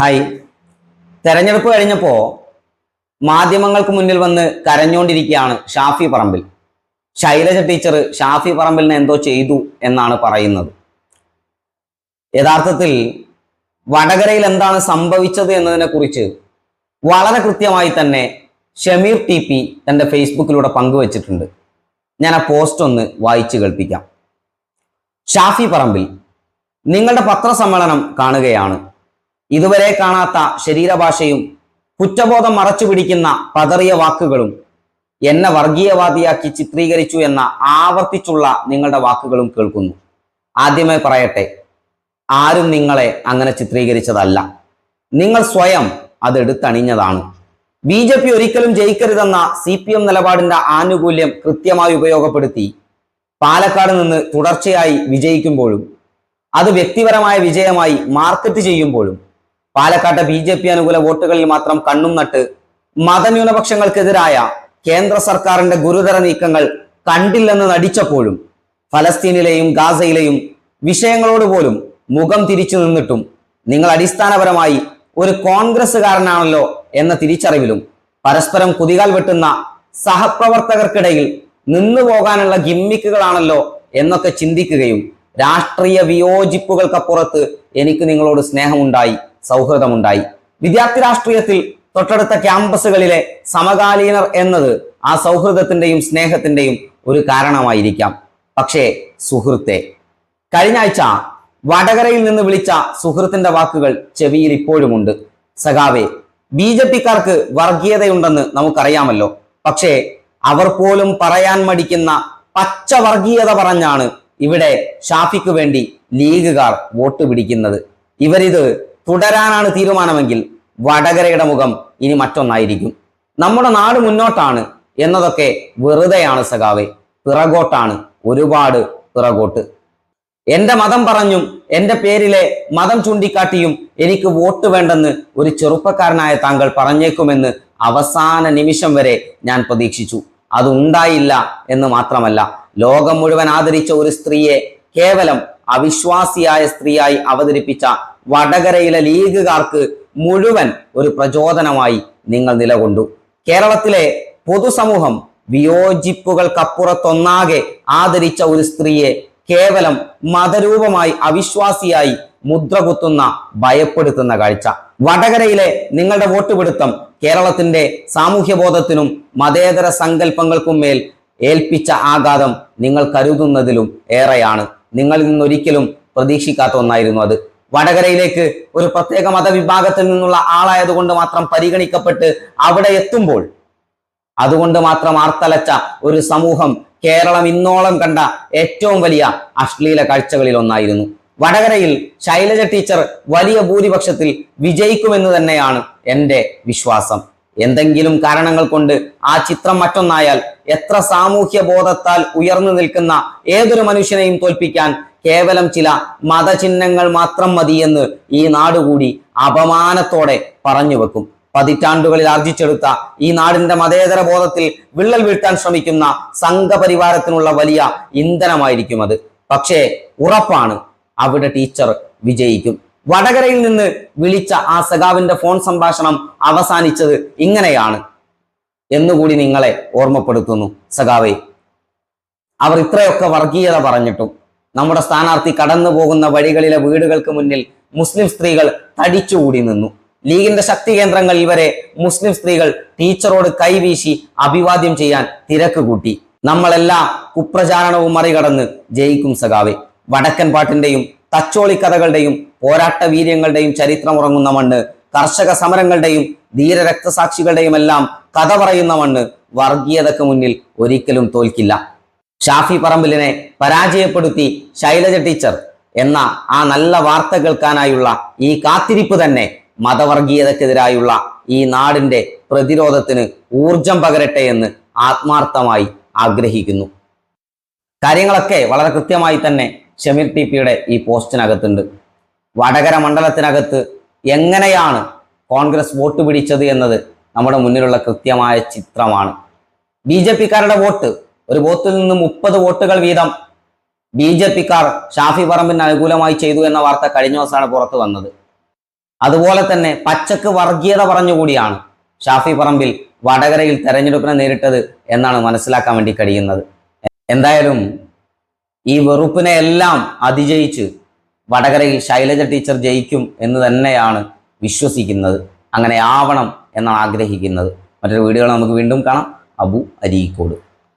Hi. തെരഞ്ഞെടുപ്പ് കഴിഞ്ഞപ്പോൾ മാധ്യമങ്ങൾക്ക് മുന്നിൽ വന്ന് കരഞ്ഞുകൊണ്ടിരിക്കുകയാണ് ഷാഫി പറമ്പിൽ. ശൈലജ ടീച്ചർ ഷാഫി പറമ്പിലിനെ എന്തോ ചെയ്തു എന്നാണ് പറയുന്നത്. യഥാർത്ഥത്തിൽ വടകരയിൽ എന്താണ് സംഭവിച്ചത് എന്നതിനെ കുറിച്ച് വളരെ കൃത്യമായി തന്നെ ഷമീർ ടി പി തന്റെ ഫേസ്ബുക്കിലൂടെ പങ്കുവച്ചിട്ടുണ്ട്. ഞാൻ ആ പോസ്റ്റ് ഒന്ന് വായിച്ചു കേൾപ്പിക്കാം. ഷാഫി പറമ്പിൽ നിങ്ങളുടെ പത്രസമ്മേളനം കാണുകയാണ്. ഇതുവരെ കാണാത്ത ശരീരഭാഷയും കുറ്റബോധം മറച്ചു പിടിക്കുന്ന പതറിയ വാക്കുകളും എന്നെ വർഗീയവാദിയാക്കി ചിത്രീകരിച്ചു എന്ന ആവർത്തിച്ചുള്ള നിങ്ങളുടെ വാക്കുകളും കേൾക്കുന്നു. ആദ്യമേ പറയട്ടെ ആരും നിങ്ങളെ അങ്ങനെ ചിത്രീകരിച്ചതല്ല. നിങ്ങൾ സ്വയം അത് എടുത്തണിഞ്ഞതാണ്. ബി ജെ പി ഒരിക്കലും ജയിക്കരുതെന്ന സി പി എം നിലപാടിന്റെ ആനുകൂല്യം കൃത്യമായി ഉപയോഗപ്പെടുത്തി പാലക്കാട് നിന്ന് തുടർച്ചയായി വിജയിക്കുമ്പോഴും അത് വ്യക്തിപരമായ വിജയമായി മാർക്കറ്റ് ചെയ്യുമ്പോഴും പാലക്കാട്ടെ ബി ജെ പി അനുകൂല വോട്ടുകളിൽ മാത്രം കണ്ണും നട്ട് മതന്യൂനപക്ഷങ്ങൾക്കെതിരായ കേന്ദ്ര സർക്കാരിന്റെ ഗുരുതര നീക്കങ്ങൾ കണ്ടില്ലെന്ന് നടിച്ചപ്പോഴും ഫലസ്തീനിലെയും ഗാസയിലെയും വിഷയങ്ങളോട് പോലും മുഖം തിരിച്ചു നിന്നിട്ടും നിങ്ങൾ അടിസ്ഥാനപരമായി ഒരു കോൺഗ്രസ്സുകാരനാണല്ലോ എന്ന തിരിച്ചറിവിലും പരസ്പരം കുതികാൽ വെട്ടുന്ന സഹപ്രവർത്തകർക്കിടയിൽ നിന്നു പോകാനുള്ള ഗിമ്മിക്കുകളാണല്ലോ എന്നൊക്കെ ചിന്തിക്കുകയും രാഷ്ട്രീയ വിയോജിപ്പുകൾക്കപ്പുറത്ത് എനിക്ക് നിങ്ങളോട് സ്നേഹമുണ്ടായി. സൗഹൃദമുണ്ടായി. വിദ്യാർത്ഥി രാഷ്ട്രീയത്തിൽ തൊട്ടടുത്ത ക്യാമ്പസുകളിലെ സമകാലീനർ എന്നത് ആ സൗഹൃദത്തിന്റെയും സ്നേഹത്തിന്റെയും ഒരു കാരണമായിരിക്കാം. പക്ഷേ സുഹൃത്തെ കഴിഞ്ഞ ആഴ്ച വടകരയിൽ നിന്ന് വിളിച്ച സുഹൃത്തിന്റെ വാക്കുകൾ ചെവിയിൽ ഇപ്പോഴുമുണ്ട്. സഖാവേ ബി ജെ പിക്കാർക്ക് വർഗീയതയുണ്ടെന്ന് നമുക്കറിയാമല്ലോ. പക്ഷേ അവർ പോലും പറയാൻ മടിക്കുന്ന പച്ച വർഗീയത പറഞ്ഞാണ് ഇവിടെ ഷാഫിക്ക് വേണ്ടി ലീഗുകാർ വോട്ട് പിടിക്കുന്നത്. ഇവരിത് തുടരാനാണ് തീരുമാനമെങ്കിൽ വടകരയുടെ മുഖം ഇനി മറ്റൊന്നായിരിക്കും. നമ്മുടെ നാട് മുന്നോട്ടാണ് എന്നതൊക്കെ വെറുതെയാണ് സഖാവെ. പിറകോട്ടാണ് ഒരുപാട് പിറകോട്ട്. എന്റെ മതം പറഞ്ഞും എന്റെ പേരിലെ മതം ചൂണ്ടിക്കാട്ടിയും എനിക്ക് വോട്ട് വേണ്ടെന്ന് ഒരു ചെറുപ്പക്കാരനായ താങ്കൾ പറഞ്ഞേക്കുമെന്ന് അവസാന നിമിഷം വരെ ഞാൻ പ്രതീക്ഷിച്ചു. അതുണ്ടായില്ല എന്ന് മാത്രമല്ല ലോകം മുഴുവൻ ആദരിച്ച ഒരു സ്ത്രീയെ കേവലം അവിശ്വാസിയായ സ്ത്രീയായി അവതരിപ്പിച്ച വടകരയിലെ ലീഗുകാർക്ക് മുഴുവൻ ഒരു പ്രചോദനമായി നിങ്ങൾ നിലകൊണ്ടു. കേരളത്തിലെ പൊതുസമൂഹം വിയോജിപ്പുകൾക്കപ്പുറത്തൊന്നാകെ ആദരിച്ച ഒരു സ്ത്രീയെ കേവലം മതരൂപമായി അവിശ്വാസിയായി മുദ്രകുത്തുന്ന ഭയപ്പെടുത്തുന്ന കാഴ്ച. വടകരയിലെ നിങ്ങളുടെ വോട്ട് പിടുത്തം കേരളത്തിന്റെ സാമൂഹ്യബോധത്തിനും മതേതര സങ്കല്പങ്ങൾക്കും മേൽ ഏൽപ്പിച്ച ആഘാതം നിങ്ങൾ കരുതുന്നതിലും ഏറെയാണ്. നിങ്ങളിൽ നിന്നൊരിക്കലും പ്രതീക്ഷിക്കാത്ത ഒന്നായിരുന്നു അത്. വടകരയിലേക്ക് ഒരു പ്രത്യേക മതവിഭാഗത്തിൽ നിന്നുള്ള ആളായതുകൊണ്ട് മാത്രം പരിഗണിക്കപ്പെട്ട് അവിടെ എത്തുമ്പോൾ അതുകൊണ്ട് മാത്രം ആർത്തലച്ച ഒരു സമൂഹം കേരളം ഇന്നോളം കണ്ട ഏറ്റവും വലിയ അശ്ലീല കാഴ്ചകളിൽ ഒന്നായിരുന്നു. വടകരയിൽ ശൈലജ ടീച്ചർ വലിയ ഭൂരിപക്ഷത്തിൽ വിജയിക്കുമെന്ന് തന്നെയാണ് എന്റെ വിശ്വാസം. എന്തെങ്കിലും കാരണങ്ങൾ കൊണ്ട് ആ ചിത്രം മറ്റൊന്നായാൽ എത്ര സാമൂഹ്യ ബോധത്താൽ ഉയർന്നു നിൽക്കുന്ന ഏതൊരു മനുഷ്യനെയും തോൽപ്പിക്കാൻ കേവലം ചില മതചിഹ്നങ്ങൾ മാത്രം മതിയെന്ന് ഈ നാടുകൂടി അപമാനത്തോടെ പറഞ്ഞു വെക്കും. പതിറ്റാണ്ടുകളിൽ ആർജിച്ചെടുത്ത ഈ നാടിന്റെ മതേതര ബോധത്തിൽ വിള്ളൽ വീഴ്ത്താൻ ശ്രമിക്കുന്ന സംഘപരിവാരത്തിനുള്ള വലിയ ഇന്ധനമായിരിക്കും അത്. പക്ഷേ ഉറപ്പാണ് അവിടെ ടീച്ചർ വിജയിക്കും. വടകരയിൽ നിന്ന് വിളിച്ച ആ സഖാവിന്റെ ഫോൺ സംഭാഷണം അവസാനിച്ചത് ഇങ്ങനെയാണ് എന്നുകൂടി നിങ്ങളെ ഓർമ്മപ്പെടുത്തുന്നു സഖാവേ. അവർ ഇത്രയൊക്കെ വർഗീയത പറഞ്ഞിട്ടും നമ്മുടെ സ്ഥാനാർത്ഥി കടന്നു പോകുന്ന വഴികളിലെ വീടുകൾക്ക് മുന്നിൽ മുസ്ലിം സ്ത്രീകൾ തടിച്ചുകൂടി നിന്നു. ലീഗിന്റെ ശക്തി കേന്ദ്രങ്ങളിൽ വരെ മുസ്ലിം സ്ത്രീകൾ ടീച്ചറോട് കൈവീശി അഭിവാദ്യം ചെയ്യാൻ തിരക്ക് കൂട്ടി. നമ്മളെല്ലാ കുപ്രചാരണവും മറികടന്ന് ജയിക്കും സഖാവെ. വടക്കൻ പാട്ടിന്റെയും തച്ചോളി കഥകളുടെയും പോരാട്ട വീര്യങ്ങളുടെയും ചരിത്രമുറങ്ങുന്ന മണ്ണ് കർഷക സമരങ്ങളുടെയും ധീര രക്തസാക്ഷികളുടെയും എല്ലാം കഥ പറയുന്ന മണ്ണ് വർഗീയതക്ക് മുന്നിൽ ഒരിക്കലും തോൽക്കില്ല. ഷാഫി പറമ്പിലിനെ പരാജയപ്പെടുത്തി ശൈലജ ടീച്ചർ എന്ന ആ നല്ല വാർത്ത കേൾക്കാനായുള്ള ഈ കാത്തിരിപ്പ് തന്നെ മതവർഗീയതക്കെതിരായുള്ള ഈ നാടിന്റെ പ്രതിരോധത്തിന് ഊർജം പകരട്ടെ എന്ന് ആത്മാർത്ഥമായി ആഗ്രഹിക്കുന്നു. കാര്യങ്ങളൊക്കെ വളരെ കൃത്യമായി തന്നെ ഷമീർ ടി പിയുടെ ഈ പോസ്റ്റിനകത്തുണ്ട്. വടകര മണ്ഡലത്തിനകത്ത് എങ്ങനെയാണ് കോൺഗ്രസ് വോട്ട് പിടിച്ചത് എന്നത് നമ്മുടെ മുന്നിലുള്ള കൃത്യമായ ചിത്രമാണ്. ബി ജെ പിക്കാരുടെ വോട്ട് ഒരു ബൂത്തിൽ നിന്ന് മുപ്പത് വോട്ടുകൾ വീതം ബി ജെ പിക്കാർ ഷാഫി പറമ്പിന് അനുകൂലമായി ചെയ്തു എന്ന വാർത്ത കഴിഞ്ഞ ദിവസമാണ് പുറത്തു വന്നത്. അതുപോലെ തന്നെ പച്ചക്ക് വർഗീയത പറഞ്ഞുകൂടിയാണ് ഷാഫി പറമ്പിൽ വടകരയിൽ തെരഞ്ഞെടുപ്പിനെ നേരിട്ടത് എന്നാണ് മനസ്സിലാക്കാൻ വേണ്ടി കഴിയുന്നത്. എന്തായാലും ഈ വെറുപ്പിനെ എല്ലാം അതിജയിച്ച് വടകരയിൽ ശൈലജ ടീച്ചർ ജയിക്കും എന്ന് തന്നെയാണ് വിശ്വസിക്കുന്നത്. അങ്ങനെ ആവണം എന്നാണ് ആഗ്രഹിക്കുന്നത്. മറ്റൊരു വീഡിയോകൾ നമുക്ക് വീണ്ടും കാണാം. അബു അരീക്കോട്.